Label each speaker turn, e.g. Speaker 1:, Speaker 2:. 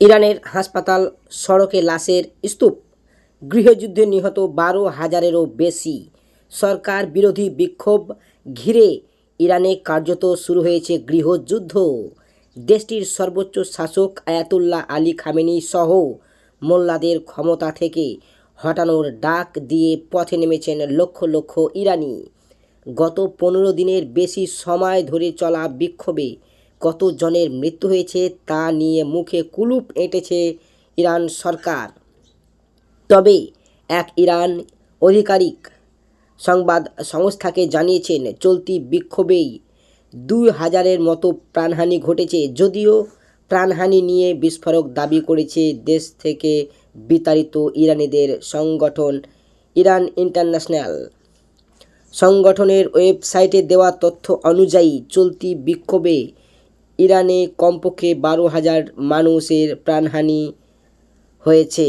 Speaker 1: ইরানের হাসপাতাল সড়কে লাশের স্তূপ। গৃহযুদ্ধে নিহত বারো হাজারেরও বেশি সরকার বিরোধী বিক্ষোভ ঘিরে ইরানে কার্যত শুরু হয়েছে গৃহযুদ্ধ। দেশটির সর্বোচ্চ শাসক আয়াতুল্লাহ আলী খামেনি সহ মোল্লাদের ক্ষমতা থেকে হটানোর ডাক দিয়ে পথে নেমেছেন লক্ষ লক্ষ ইরানি। গত পনেরো দিনের বেশি সময় ধরে চলা বিক্ষোভে কত জনের মৃত্যু হয়েছে তা নিয়ে মুখে কুলুপ এঁটেছে ইরান সরকার। তবে এক ইরান আধিকারিক সংবাদ সংস্থাকে জানিয়েছেন, চলতি বিক্ষোভেই দুই হাজারের মতো প্রাণহানি ঘটেছে যদিও প্রাণহানি নিয়ে বিস্ফোরক দাবি করেছে দেশ থেকে বিতাড়িত ইরানিদের সংগঠন ইরান ইন্টারন্যাশনাল। সংগঠনের ওয়েবসাইটে দেওয়া তথ্য অনুযায়ী, চলতি বিক্ষোভে ইরানে কমপক্ষে বারো হাজার মানুষের প্রাণহানি হয়েছে।